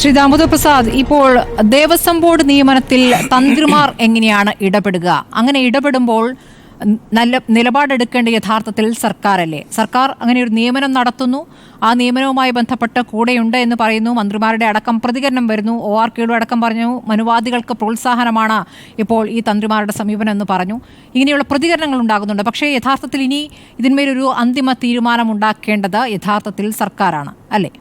ശ്രീ ദാമോദർ പ്രസാദ് ഇപ്പോൾ ദേവസ്വം ബോർഡ് നിയമനത്തിൽ തന്ത്രിമാർ എങ്ങനെയാണ് ഇടപെടുക? അങ്ങനെ ഇടപെടുമ്പോൾ നല്ല നിലപാടെടുക്കേണ്ട യഥാർത്ഥത്തിൽ സർക്കാരല്ലേ? സർക്കാർ അങ്ങനെ ഒരു നിയമനം നടത്തുന്നു. ആ നിയമനവുമായി ബന്ധപ്പെട്ട് കൂടെയുണ്ട് എന്ന് പറയുന്നു. മന്ത്രിമാരുടെ അടക്കം പ്രതികരണം വരുന്നു. ഒ ആർ കെയുടെ അടക്കം പറഞ്ഞു. മനുവാദികൾക്ക് പ്രോത്സാഹനമാണ് ഇപ്പോൾ ഈ തന്ത്രിമാരുടെ സമീപനം എന്ന് പറഞ്ഞു. ഇങ്ങനെയുള്ള പ്രതികരണങ്ങൾ ഉണ്ടാകുന്നുണ്ട്. പക്ഷേ യഥാർത്ഥത്തിൽ ഇനി ഇതിന്മേലൊരു അന്തിമ തീരുമാനം ഉണ്ടാക്കേണ്ടത് യഥാർത്ഥത്തിൽ സർക്കാരാണ്. അല്ലേ?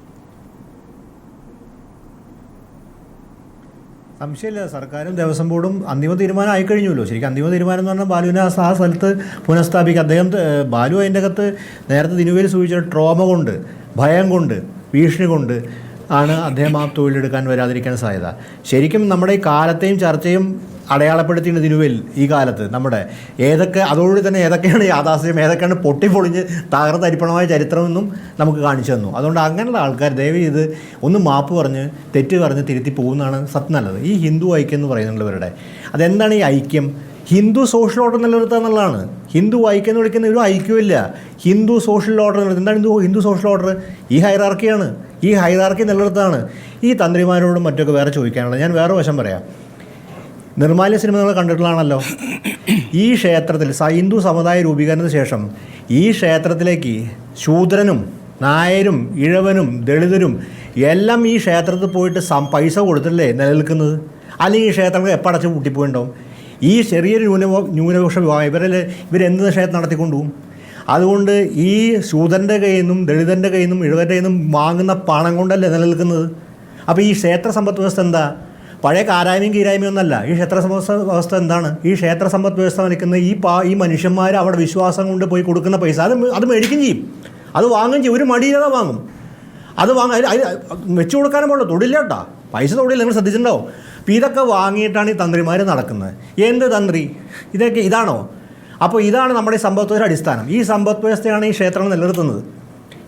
സംശയമില്ല. സർക്കാരും ദേവസ്വം ബോർഡും അന്തിമ തീരുമാനം ആയിക്കഴിഞ്ഞല്ലോ ശരിക്കും അന്തിമ തീരുമാനം എന്ന് പറഞ്ഞാൽ ബാലുവിനെ ആ സ്ഥലത്ത് പുനഃസ്ഥാപിക്കുക. അദ്ദേഹം ബാലു അതിന്റെ അകത്ത് നേരത്തെ ദിനുവേൽ സൂചിച്ച ട്രോമ കൊണ്ട് ഭയം കൊണ്ട് ഭീഷണി കൊണ്ട് ആണ് അദ്ദേഹം ആ തൊഴിലെടുക്കാൻ വരാതിരിക്കാൻ സാധ്യത. ശരിക്കും നമ്മുടെ ഈ കാലത്തെയും ചർച്ചയും അടയാളപ്പെടുത്തിയിട്ട് ദിനുവേൽ ഈ കാലത്ത് നമ്മുടെ ഏതൊക്കെ അതോടുകൂടി തന്നെ ഏതൊക്കെയാണ് യാഥാസ്ഥ്യം ഏതൊക്കെയാണ് പൊട്ടിപ്പൊളിഞ്ഞ് തകർത്തരിപ്പണമായ ചരിത്രമെന്നും നമുക്ക് കാണിച്ചു തന്നു. അതുകൊണ്ട് അങ്ങനെയുള്ള ആൾക്കാർ ദയവ് ചെയ്ത് ഒന്ന് മാപ്പ് പറഞ്ഞ് തെറ്റ് പറഞ്ഞ് തിരുത്തി പോകുന്നതാണ് സത്യം നല്ലത്. ഈ ഹിന്ദു ഐക്യം എന്ന് പറയുന്നുള്ളവരുടെ അതെന്താണ് ഈ ഐക്യം? ഹിന്ദു സോഷ്യൽ ഓർഡർ നിലനിർത്തുക എന്നുള്ളതാണ്. ഹിന്ദു ഐക്യം എന്ന് വിളിക്കുന്ന ഒരു ഐക്യമില്ല ഹിന്ദു സോഷ്യൽ ഓർഡർ നിലനിർത്തുക. എന്താണ് ഹിന്ദു ഹിന്ദു സോഷ്യൽ ഓർഡർ? ഈ ഹൈറാർക്കിയാണ്. ഈ ഹൈറാർക്കി നിലനിർത്തുകയാണ്. ഈ തന്ത്രിമാരോടും മറ്റൊക്കെ വേറെ ചോദിക്കാനുള്ളത്. ഞാൻ വേറെ വശം പറയാം. നിർമ്മാല്യ സിനിമ നിങ്ങൾ കണ്ടിട്ടുള്ളതാണല്ലോ. ഈ ക്ഷേത്രത്തിൽ ഹിന്ദു സമുദായ രൂപീകരണത്തിന് ശേഷം ഈ ക്ഷേത്രത്തിലേക്ക് ശൂദ്രനും നായരും ഇഴവനും ദളിതരും എല്ലാം ഈ ക്ഷേത്രത്തിൽ പോയിട്ട് സം പൈസ കൊടുത്തില്ലേ നിലനിൽക്കുന്നത്? അല്ലെങ്കിൽ ഈ ക്ഷേത്രങ്ങൾ എപ്പോൾ അടച്ച് പൂട്ടിപ്പോയിണ്ടാവും ഈ ചെറിയൊരു ന്യൂനപോ ന്യൂനപക്ഷ വിഭാഗം ഇവരിൽ ഇവരെന്ത് ക്ഷേത്രം നടത്തിക്കൊണ്ടുപോകും അതുകൊണ്ട് ഈ ശൂദ്രന്റെ കയ്യിൽ നിന്നും ദളിതന്റെ കയ്യിൽ നിന്നും ഇഴവന്റെ കയ്യിൽ നിന്നും വാങ്ങുന്ന പണം കൊണ്ടല്ലേ നിലനിൽക്കുന്നത്? അപ്പോൾ ഈ ക്ഷേത്ര സമ്പദ് വ്യവസ്ഥ എന്താ? പഴയ കാരായ്മയും കീരായ്മയും ഒന്നല്ല. ഈ ക്ഷേത്ര വ്യവസ്ഥ എന്താണ്? ഈ ക്ഷേത്ര സമ്പദ് വ്യവസ്ഥ നിൽക്കുന്ന ഈ പാ ഈ മനുഷ്യന്മാർ അവിടെ വിശ്വാസം കൊണ്ട് പോയി കൊടുക്കുന്ന പൈസ അത് അത് മേടിക്കും ചെയ്യും. അത് വാങ്ങും ചെയ്യും. ഒരു മടിയില്ലാതെ വാങ്ങും. അത് വാങ്ങ. അതിൽ വെച്ചു കൊടുക്കാനും പാടില്ല. തൊടില്ല കേട്ടോ. പൈസ തൊടില്ല. നിങ്ങൾ ശ്രദ്ധിച്ചിട്ടുണ്ടാവും. അപ്പോൾ ഇതൊക്കെ വാങ്ങിയിട്ടാണ് ഈ തന്ത്രിമാർ നടക്കുന്നത്. എന്ത് തന്ത്രി? ഇതൊക്കെ ഇതാണോ? അപ്പോൾ ഇതാണ് നമ്മുടെ സമ്പദ് വ്യവസ്ഥയുടെ അടിസ്ഥാനം. ഈ സമ്പദ് വ്യവസ്ഥയാണ് ഈ ക്ഷേത്രം നിലനിർത്തുന്നത്.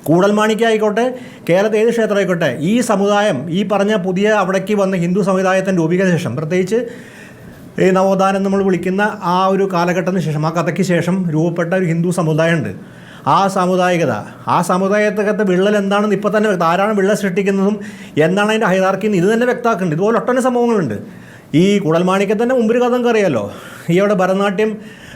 കൂടൽമാണിക്യ ആയിക്കോട്ടെ കേരളത്തിൽ ഏത് ക്ഷേത്രമായിക്കോട്ടെ ഈ സമുദായം ഈ പറഞ്ഞ പുതിയ അവിടേക്ക് വന്ന ഹിന്ദു സമുദായത്തിന്റെ രൂപീകരണ ശേഷം പ്രത്യേകിച്ച് ഈ നവോത്ഥാനം നമ്മൾ വിളിക്കുന്ന ആ ഒരു കാലഘട്ടത്തിന് ശേഷം ആ കഥയ്ക്ക് ശേഷം രൂപപ്പെട്ട ഒരു ഹിന്ദു സമുദായമുണ്ട്. ആ സാമുദായികത ആ സമുദായത്തിനകത്ത് വിള്ളൽ എന്താണെന്ന് ഇപ്പോൾ തന്നെ വ്യക്തം ആരാണ് വിള്ളൽ സൃഷ്ടിക്കുന്നതും എന്താണ് അതിന്റെ ഹൈതാർക്കിന്ന് ഇത് തന്നെ വ്യക്തമാക്കുന്നുണ്ട്. ഇതുപോലെ ഒട്ടന സംഭവങ്ങളുണ്ട്. ഈ കുടൽമാണിക്ക് തന്നെ മുമ്പൊരു കഥ അറിയാമല്ലോ ഈ അവിടെ ഭരതനാട്യം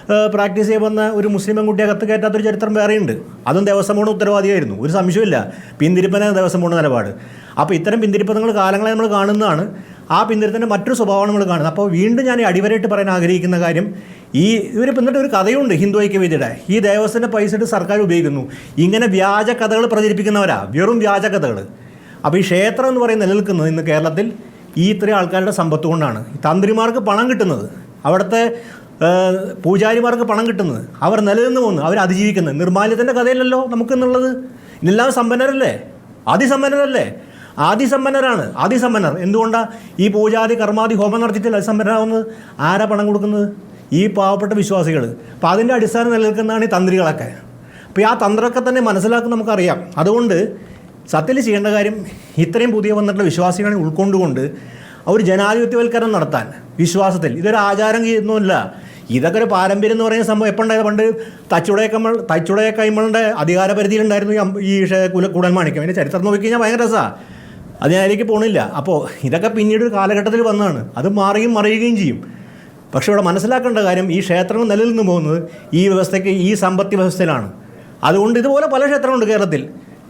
പ്രാക്ടീസ് ചെയ്യാൻ വന്ന ഒരു മുസ്ലിം പെൺകുട്ടിയെ കത്ത് കയറ്റാത്തൊരു ചരിത്രം വേറെയുണ്ട് അതും ദേവസ്വം ബോർഡ് ഉത്തരവാദിയായിരുന്നു. ഒരു സംശയമില്ല പിന്തിരിപ്പന ദേവസ്വം ബോർഡ് നിലപാട്. അപ്പോൾ ഇത്തരം പിന്തിരിപ്പങ്ങൾ കാലങ്ങളെ നമ്മൾ കാണുന്നതാണ്. ആ പിന്തിരിത്തിന്റെ മറ്റൊരു സ്വഭാവമാണ് നമ്മൾ കാണുന്നത്. അപ്പോൾ വീണ്ടും ഞാൻ അടിവരായിട്ട് പറയാൻ ആഗ്രഹിക്കുന്ന കാര്യം ഈ ഇവർ എന്നിട്ട് ഒരു കഥയുണ്ട് ഹിന്ദു ഐക്യവേദിയുടെ ഈ ദേവസ്വത്തിന്റെ പൈസ ഇട്ട് സർക്കാർ ഉപയോഗിക്കുന്നു. ഇങ്ങനെ വ്യാജ കഥകൾ പ്രചരിപ്പിക്കുന്നവരാ. വെറും വ്യാജ കഥകൾ അപ്പോൾ ഈ ക്ഷേത്രം എന്ന് പറയുന്ന നിലനിൽക്കുന്നത് ഇന്ന് കേരളത്തിൽ ഈ ഇത്രയും ആൾക്കാരുടെ സമ്പത്ത് കൊണ്ടാണ്. തന്ത്രിമാർക്ക് പണം കിട്ടുന്നത്. അവിടുത്തെ പൂജാരിമാർക്ക് പണം കിട്ടുന്നത്. അവർ നിലനിന്ന് പോകുന്നു അവർ അതിജീവിക്കുന്നത്. നിർമാല്യത്തിന്റെ കഥയിലല്ലോ നമുക്കെന്നുള്ളത്. ഇന്നെല്ലാം സമ്പന്നരല്ലേ? അതിസമ്പന്നരല്ലേ? ആദിസമ്പന്നരാണ് ആദിസമ്പന്നർ എന്തുകൊണ്ടാണ് ഈ പൂജാതി കർമാതി ഹോമം നടത്തിയിട്ട് അതിസമ്പന്നരാകുന്നത് ആരാ പണം കൊടുക്കുന്നത്? ഈ പാവപ്പെട്ട വിശ്വാസികൾ അപ്പോൾ അതിന്റെ അടിസ്ഥാനം നിലനിൽക്കുന്നതാണ് ഈ തന്ത്രികളൊക്കെ. അപ്പോൾ ആ തന്ത്രമൊക്കെ തന്നെ മനസ്സിലാക്കുന്ന നമുക്കറിയാം. അതുകൊണ്ട് സത്യത്തിൽ ചെയ്യേണ്ട കാര്യം ഇത്രയും പുതിയ വന്നിട്ടുള്ള വിശ്വാസികളെ ഉൾക്കൊണ്ടുകൊണ്ട് ഒരു ജനാധിപത്യവൽക്കരണം നടത്താൻ വിശ്വാസത്തിൽ. ഇതൊരു ആചാരം ചെയ്യുന്നില്ല ഇതൊക്കെ ഒരു പാരമ്പര്യം എന്ന് പറയുന്ന സംഭവം എപ്പോൾ ഉണ്ടായത്? പണ്ട് തച്ചുടയക്കമ്മൾ തച്ചുടയക്കൈമളുടെ അധികാര പരിധിയിലുണ്ടായിരുന്നു ഈ കുല കുടൽമാണിക്കം അതിന്റെ ചരിത്രം നോക്കി കഴിഞ്ഞാൽ ഭയങ്കര രസമാണ് അത് ഞാൻ അതിലേക്ക് പോകണില്ല അപ്പോൾ ഇതൊക്കെ പിന്നീട് ഒരു കാലഘട്ടത്തിൽ വന്നതാണ്. അത് മാറുകയും മറിയുകയും ചെയ്യും. പക്ഷേ ഇവിടെ മനസ്സിലാക്കേണ്ട കാര്യം ഈ ക്ഷേത്രങ്ങൾ നിലനിന്ന് പോകുന്നത് ഈ വ്യവസ്ഥയ്ക്ക് ഈ സമ്പത്തി വ്യവസ്ഥയിലാണ്. അതുകൊണ്ട് ഇതുപോലെ പല ക്ഷേത്രങ്ങളുണ്ട് കേരളത്തിൽ.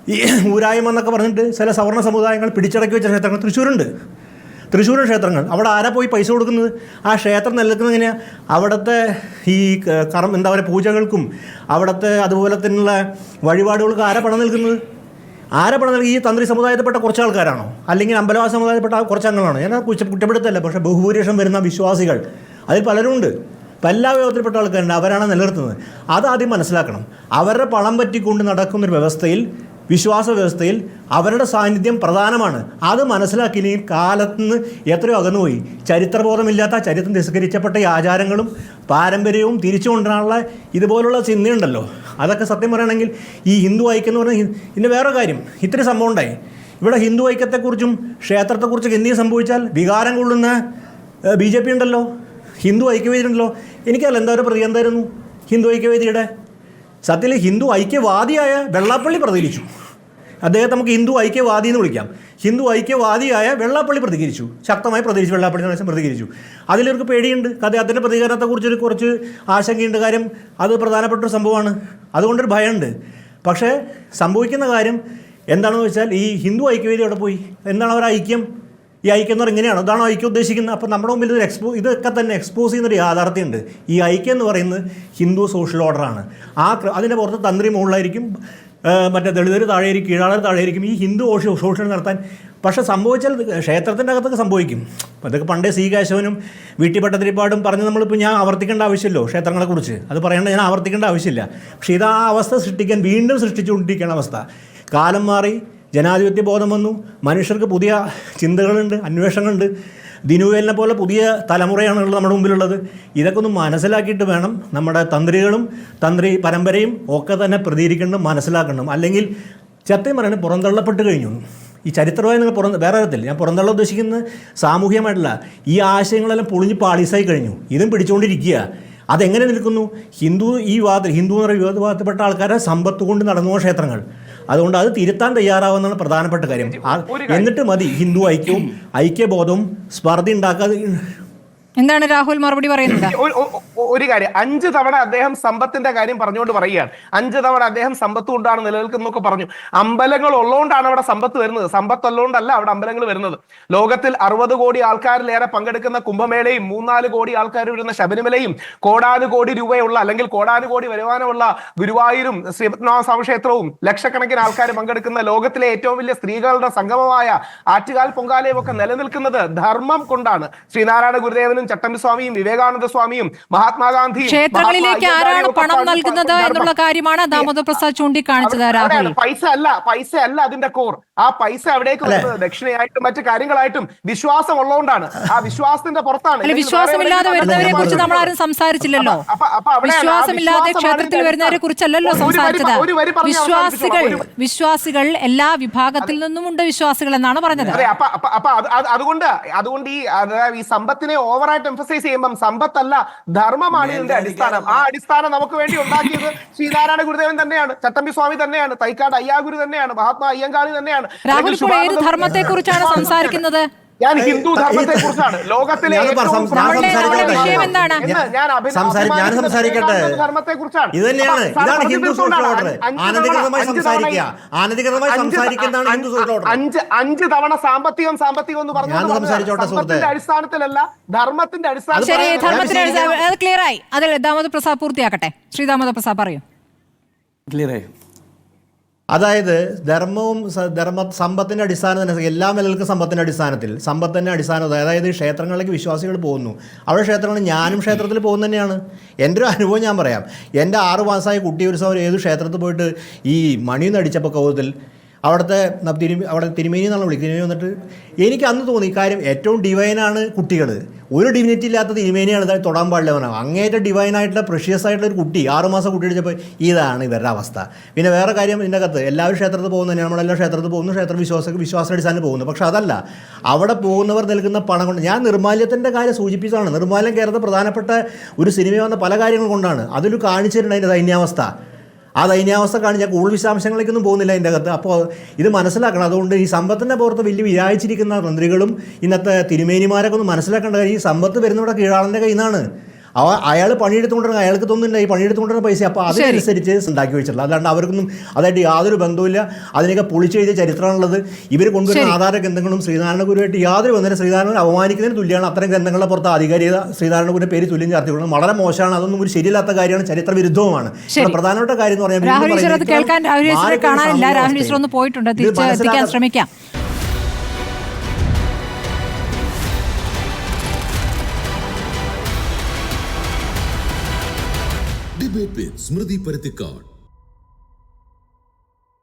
ഈ ഊരായ്മ എന്നൊക്കെ പറഞ്ഞിട്ട് ചില സവർണ സമുദായങ്ങൾ പിടിച്ചടക്കി വെച്ച ക്ഷേത്രങ്ങൾ തൃശ്ശൂരുണ്ട്. തൃശ്ശൂർ ക്ഷേത്രങ്ങൾ. അവിടെ ആരാ പോയി പൈസ കൊടുക്കുന്നത്? ആ ക്ഷേത്രം നിലനിൽക്കുന്നത് എങ്ങനെയാണ് അവിടുത്തെ ഈ കറം എന്താ പറയുക പൂജകൾക്കും അവിടുത്തെ അതുപോലെ തന്നെയുള്ള വഴിപാടുകൾക്കും ആരാ പണം നൽകുന്നത്? ആരാ പണം നൽകി ഈ തന്ത്രി സമുദായത്തിൽപ്പെട്ട കുറച്ച് ആൾക്കാരാണോ? അല്ലെങ്കിൽ അമ്പലവാസ സമുദായത്തിൽപ്പെട്ട കുറച്ച് അംഗങ്ങളാണോ ഞാൻ കുറ്റ കുറ്റപ്പെടുത്തല്ല പക്ഷേ ബഹുഭൂരിപക്ഷം വരുന്ന വിശ്വാസികൾ. അതിൽ പലരുമുണ്ട്. ഇപ്പം എല്ലാ വിഭാഗത്തിൽപ്പെട്ട ആൾക്കാരുണ്ട്. അവരാണ് നിലനിർത്തുന്നത്. അത് ആദ്യം മനസ്സിലാക്കണം. അവരുടെ പണം പറ്റിക്കൊണ്ട് നടക്കുന്നൊരു വ്യവസ്ഥയിൽ വിശ്വാസ വ്യവസ്ഥയിൽ അവരുടെ സാന്നിധ്യം പ്രധാനമാണ്. അത് മനസ്സിലാക്കിയില്ലെങ്കിൽ കാലത്തുനിന്ന് എത്രയോ അകന്നുപോയി. ചരിത്രബോധമില്ലാത്ത ചരിത്രം നിസ്കരിച്ചപ്പെട്ട ഈ ആചാരങ്ങളും പാരമ്പര്യവും തിരിച്ചു കൊണ്ടുവരാനുള്ള ഇതുപോലുള്ള ചിന്തയുണ്ടല്ലോ. അതൊക്കെ സത്യം പറയുകയാണെങ്കിൽ ഈ ഹിന്ദു ഐക്യം എന്ന് പറഞ്ഞാൽ ഇതിന്റെ വേറെ കാര്യം. ഇത്തിരി സംഭവം ഉണ്ടായി. ഇവിടെ ഹിന്ദു ഐക്യത്തെക്കുറിച്ചും ക്ഷേത്രത്തെക്കുറിച്ചൊക്കെ എന്തെങ്കിലും സംഭവിച്ചാൽ വികാരം കൊള്ളുന്ന ബി ജെ പി ഉണ്ടല്ലോ. ഹിന്ദു ഐക്യവേദി ഉണ്ടല്ലോ. എനിക്കല്ല എന്താ ഒരു പ്രതി എന്തായിരുന്നു ഹിന്ദു ഐക്യവേദിയുടെ? സത്യത്തിൽ ഹിന്ദു ഐക്യവാദിയായ വെള്ളാപ്പള്ളി പ്രതികരിച്ചു. അദ്ദേഹത്തെ നമുക്ക് ഹിന്ദു ഐക്യവാദി എന്ന് വിളിക്കാം. ഹിന്ദു ഐക്യവാദിയായ വെള്ളാപ്പള്ളി പ്രതികരിച്ചു. ശക്തമായി പ്രതികരിച്ചു. വെള്ളാപ്പള്ളി എന്ന് പ്രതികരിച്ചു. അതിലൊരു പേടിയുണ്ട്. അദ്ദേഹത്തിന്റെ പ്രതികരണത്തെക്കുറിച്ചൊരു കുറച്ച് ആശങ്കയുണ്ട് കാര്യം. അത് പ്രധാനപ്പെട്ട ഒരു സംഭവമാണ്. അതുകൊണ്ടൊരു ഭയമുണ്ട്. പക്ഷേ സംഭവിക്കുന്ന കാര്യം എന്താണെന്ന് വെച്ചാൽ ഈ ഹിന്ദു ഐക്യവേദി അവിടെ പോയി? എന്താണ് അവരുടെ ഐക്യം? ഈ ഐക്യം എന്ന് പറഞ്ഞാൽ ഇങ്ങനെയാണ്? അതാണോ ഐക്യം ഉദ്ദേശിക്കുന്നത്? അപ്പോൾ നമ്മുടെ മുമ്പിൽ ഇതൊരു എക്സ്പോ ഇതൊക്കെ തന്നെ എക്സ്പോസ് ചെയ്യുന്നൊരു യാഥാർത്ഥ്യമുണ്ട്. ഈ ഐക്യം എന്ന് പറയുന്നത് ഹിന്ദു സോഷ്യൽ ഓർഡറാണ് ആ അതിന്റെ പുറത്ത് തന്ത്രി മുകളിലായിരിക്കും മറ്റേ ദളിതർ താഴെയായിരിക്കും കീഴാളർ താഴെയായിരിക്കും ഈ ഹിന്ദു ശോഷണം നടത്താൻ. പക്ഷേ സംഭവിച്ചാൽ ക്ഷേത്രത്തിന്റെ അകത്തൊക്കെ സംഭവിക്കും. അപ്പോൾ ഇതൊക്കെ പണ്ടേ സി കേശവനും വീട്ടി പട്ടത്തിരിപ്പാടും പറഞ്ഞ് നമ്മളിപ്പോൾ ഞാൻ ആവർത്തിക്കേണ്ട ആവശ്യമില്ലല്ലോ ക്ഷേത്രങ്ങളെക്കുറിച്ച് അത് പറയേണ്ട ഞാൻ ആവർത്തിക്കേണ്ട ആവശ്യമില്ല. പക്ഷേ ഇത് ആ അവസ്ഥ സൃഷ്ടിക്കാൻ വീണ്ടും സൃഷ്ടിച്ചുകൊണ്ടിരിക്കുന്ന അവസ്ഥ. കാലം മാറി ജനാധിപത്യ ബോധം വന്നു. മനുഷ്യർക്ക് പുതിയ ചിന്തകളുണ്ട് അന്വേഷണങ്ങളുണ്ട്. ദിനുവേലിനെ പോലെ പുതിയ തലമുറയാണ് നമ്മുടെ മുമ്പിലുള്ളത്. ഇതൊക്കെ ഒന്ന് മനസ്സിലാക്കിയിട്ട് വേണം നമ്മുടെ തന്ത്രികളും തന്ത്രി പരമ്പരയും ഒക്കെ തന്നെ പ്രതികരിക്കണം മനസ്സിലാക്കണം. അല്ലെങ്കിൽ സത്യം പറയുന്നത് പുറന്തള്ളപ്പെട്ട് കഴിഞ്ഞു. ഈ ചരിത്രമായി നിങ്ങൾ പുറം വേറെ തരത്തിൽ ഞാൻ പുറന്തള്ള ഉദ്ദേശിക്കുന്നത് സാമൂഹികമായിട്ടല്ല. ഈ ആശയങ്ങളെല്ലാം പൊളിഞ്ഞ് പാളീസായി കഴിഞ്ഞു. ഇതും പിടിച്ചുകൊണ്ടിരിക്കുക അതെങ്ങനെ നിൽക്കുന്നു? ഹിന്ദു ഈ വിവാദത്തിൽ ഹിന്ദു എന്ന് പറയുന്ന വിവാദത്തിൽപ്പെട്ട ആൾക്കാരെ സമ്പത്ത് കൊണ്ട് നടന്നു ക്ഷേത്രങ്ങൾ. അതുകൊണ്ട് അത് തിരുത്താൻ തയ്യാറാവുന്നതാണ് പ്രധാനപ്പെട്ട കാര്യം. എന്നിട്ട് മതി. ഹിന്ദു ഐക്യവും ഐക്യബോധവും സ്പർദ്ധ ഉണ്ടാക്കാതെ എന്താണ് രാഹുൽ മറുപടി പറയുന്നത്? ഒരു- കാര്യം. അഞ്ച് തവണ അദ്ദേഹം സമ്പത്തിന്റെ കാര്യം പറഞ്ഞുകൊണ്ട് പറയുകയാണ്. അഞ്ച് തവണ അദ്ദേഹം സമ്പത്ത് കൊണ്ടാണ് നിലനിൽക്കുന്നൊക്കെ പറഞ്ഞു. അമ്പലങ്ങൾ ഉള്ളതുകൊണ്ടാണ് അവിടെ സമ്പത്ത് വരുന്നത്. സമ്പത്ത് ഉള്ളതുകൊണ്ടല്ല അവിടെ അമ്പലങ്ങൾ വരുന്നത്. ലോകത്തിൽ അറുപത് കോടി ആൾക്കാരിലേറെ പങ്കെടുക്കുന്ന കുംഭമേളയും മൂന്നാൽ കോടി ആൾക്കാർ വരുന്ന ശബരിമലയും കോടാനു കോടി രൂപയുള്ള അല്ലെങ്കിൽ കോടാനു കോടി വരുമാനമുള്ള ഗുരുവായൂരും ശ്രീപത്മനാഭസ്വാമി ക്ഷേത്രവും ലക്ഷക്കണക്കിന് ആൾക്കാർ പങ്കെടുക്കുന്ന ലോകത്തിലെ ഏറ്റവും വലിയ സ്ത്രീകളുടെ സംഗമമായ ആറ്റുകാൽ പൊങ്കാലയും ഒക്കെ നിലനിൽക്കുന്നത് ധർമ്മം കൊണ്ടാണ്. ശ്രീനാരായണ ഗുരുദേവനും ചട്ടമ്പി സ്വാമിയും വിവേകാനന്ദ സ്വാമിയും മഹാത്മാഗാന്ധിയും ക്ഷേത്രങ്ങളിലേക്ക് ആരാണ് പണം നൽകുന്നത് എന്നുള്ള കാര്യമാണ് ദാമോദർ പ്രസാദ് ചൂണ്ടിക്കാണിച്ചത് രാഹുൽ. പൈസ അല്ല പൈസ അല്ല അതിന്റെ കോർ. ആ പൈസ അവിടേക്ക് വരുന്നത് ദക്ഷിണയായിട്ടും മറ്റു കാര്യങ്ങളായിട്ടും വിശ്വാസം ഉള്ളതുകൊണ്ടാണ് ആ വിശ്വാസത്തിന്റെ പുറത്താണ്. വിശ്വാസമില്ലാതെ വരുന്നവരെ കുറിച്ച് നമ്മൾ ആരും സംസാരിച്ചില്ലല്ലോ. വിശ്വാസമില്ലാതെ ക്ഷേത്രത്തിൽ വരുന്നവരെ കുറിച്ചല്ലല്ലോ സംസാരിച്ചത്. വിശ്വാസികൾ വിശ്വാസികൾ എല്ലാ വിഭാഗത്തിൽ നിന്നുമുണ്ട് വിശ്വാസികൾ എന്നാണ് പറഞ്ഞത്. അതുകൊണ്ട് അതുകൊണ്ട് ഈ അതായത് ഈ സമ്പത്തിനെ ഓവറായിട്ട് എംഫസൈസ് ചെയ്യുമ്പം സമ്പത്തല്ല ധർമ്മമാണ് ഇതിന്റെ അടിസ്ഥാനം. ആ അടിസ്ഥാനം നമുക്ക് വേണ്ടി ഉണ്ടാക്കിയത് ശ്രീനാരായണ ഗുരുദേവൻ തന്നെയാണ് ചട്ടമ്പി സ്വാമി തന്നെയാണ് തൈക്കാട് അയ്യാഗുരു തന്നെയാണ് മഹാത്മാ അയ്യങ്കാളി തന്നെയാണ്. ധർമ്മത്തെ കുറിച്ചാണ് സംസാരിക്കുന്നത്? ഞാൻ ഹിന്ദു ധർമ്മത്തെ കുറിച്ചാണ് ലോകത്തിലെ ഞാൻ സംസാരിക്കട്ടെ. ഇത് തന്നെയാണ്. ഇതാണ് ഹിന്ദു സോഷ്യൽ ഓർഡർ. ആനന്ദികൃതമായി സംസാരിക്കുക. ആനന്ദികൃതമായി സംസാരിക്കുന്നതാണ് ഹിന്ദു സോഷ്യൽ ഓർഡർ. അഞ്ച് അഞ്ച് തവണ സാമ്പത്തികം സാമ്പത്തികം എന്ന് പറഞ്ഞു ഞാൻ സംസാരിച്ചോട്ടെ, സുഹൃത്തേ. അടിസ്ഥാനത്തിലല്ല ധർമ്മത്തിന്റെ അടിസ്ഥാനത്തിൽ ക്ലിയർ ആയി. അതല്ലേ ദാമോദ പ്രസാദ് പൂർത്തിയാക്കട്ടെ. ശ്രീ ദാമോദ പ്രസാദ് പറയൂ. ക്ലിയറായി അതായത് ധർമ്മവും ധർമ്മ സമ്പത്തിന്റെ അടിസ്ഥാനം തന്നെ എല്ലാ നിലകൾക്കും സമ്പത്തിന്റെ അടിസ്ഥാനത്തിൽ സമ്പത്തിന്റെ അടിസ്ഥാനത്തിൽ അതായത് ക്ഷേത്രങ്ങളിലേക്ക് വിശ്വാസികൾ പോകുന്നു. അവിടെ ക്ഷേത്രങ്ങളിൽ ഞാനും ക്ഷേത്രത്തിൽ പോകുന്നത് തന്നെയാണ്. എന്റെ ഒരു അനുഭവം ഞാൻ പറയാം. എന്റെ ആറ് മാസമായ കുട്ടി ഒരു സമയം ഏത് ക്ഷേത്രത്തിൽ പോയിട്ട് ഈ മണിന്ന് അടിച്ചപ്പോൾ കൗതൽ അവിടുത്തെ തിരു അവിടെ തിരുമേനി എന്നാണ് വിളിക്കുന്നത്. തിരുമേനി വന്നിട്ട് എനിക്ക് അന്ന് തോന്നി കാര്യം ഏറ്റവും ഡിവൈനാണ് കുട്ടികൾ. ഒരു ഡിവിനിറ്റി ഇല്ലാത്ത തിരുമേനിയാണ് തൊടാൻ പാടില്ലവനാണ് അങ്ങേറ്റ ഡിവൈനായിട്ടുള്ള പ്രഷ്യസ് ആയിട്ടുള്ള ഒരു കുട്ടി ആറുമാസം കുട്ടി അടിച്ചപ്പോൾ ഇതാണ് ഇവരുടെ അവസ്ഥ. പിന്നെ വേറെ കാര്യം ഇതിന്റെ അകത്ത് എല്ലാവരും ക്ഷേത്രത്തിൽ പോകുന്ന തന്നെയാണ്. നമ്മളെല്ലാം ക്ഷേത്രത്തിൽ പോകുന്നു ക്ഷേത്ര വിശ്വാസ വിശ്വാസാടിസ്ഥാനം പോകുന്നു. പക്ഷേ അതല്ല അവിടെ പോകുന്നവർ നൽകുന്ന പണം കൊണ്ട് ഞാൻ നിർമാല്യത്തിന്റെ കാര്യം സൂചിപ്പിച്ചതാണ്. നിർമാല്യം കേരളത്തിൽ പ്രധാനപ്പെട്ട ഒരു സിനിമ വന്ന പല കാര്യങ്ങൾ കൊണ്ടാണ്. അതിൽ കാണിച്ചിട്ടുണ്ട് അതിന്റെ ദൈന്യാവസ്ഥ. ആ ദൈന്യാവസ്ഥ കാണിച്ചാൽ കൂടുതൽ വിശദാംശങ്ങളിലേക്കൊന്നും പോകുന്നില്ല അതിന്റെ അകത്ത്. അപ്പോൾ ഇത് മനസ്സിലാക്കണം. അതുകൊണ്ട് ഈ സമ്പത്തിന്റെ പുറത്ത് വലിയ വിചാരിച്ചിരിക്കുന്ന മന്ത്രികളും ഇന്നത്തെ തിരുമേനിമാരൊക്കെ ഒന്ന് മനസ്സിലാക്കേണ്ട കാര്യം ഈ സമ്പത്ത് വരുന്നവിടെ കീഴാളന്റെ കയ്യിൽ നിന്നാണ് അവ അയാൾ പണിയെടുത്തുകൊണ്ടിരുന്ന അയാൾക്ക് തോന്നുന്നില്ല ഈ പണിയെടുത്തുകൊണ്ടിരുന്ന പൈസ. അപ്പോൾ അതിനനുസരിച്ച് ഉണ്ടാക്കി വെച്ചിട്ടുള്ളത്. അല്ലാണ്ട് അവർക്കൊന്നും അതായിട്ട് യാതൊരു ബന്ധവുമില്ല. അതിനൊക്കെ പൊളിച്ചെഴുതിയ ചരിത്രമാണുള്ളത് ഇവർ കൊണ്ടുവരുന്ന. ആധാര ഗ്രന്ഥങ്ങളും ശ്രീനാരായണ ഗുരുവായിട്ട് യാതൊരു ബന്ധവും ശ്രീനാരായണ അവമാനിക്കുന്നതിന് തുല്യമാണ്. അത്തരം ഗ്രന്ഥങ്ങളുടെ പുറത്ത് ആധികാരികത ശ്രീനാരായണ ഗുരുവിന്റെ പേര് തുല്യം ചാർത്തിക്കൊള്ളുന്നത് വളരെ മോശമാണ്. അതൊന്നും ഒരു ശരിയല്ലാത്ത കാര്യമാണ്. ചരിത്ര വിരുദ്ധവുമാണ്. പ്രധാനപ്പെട്ട കാര്യം എന്ന് പറഞ്ഞാൽ രാഹുൽ ഈശ്വർ അത് പറയുന്നത് കേൾക്കാൻ രാഹുൽ കാണാനില്ല. സാമൂഹ്യ രാഹുൽ ഈശ്വർ ഒന്ന് പോയിട്ടുണ്ട്. തിരിച്ച് എത്തിക്കാൻ ശ്രമിക്കാം. ஸ்மிருதி பருத்திக்காட்.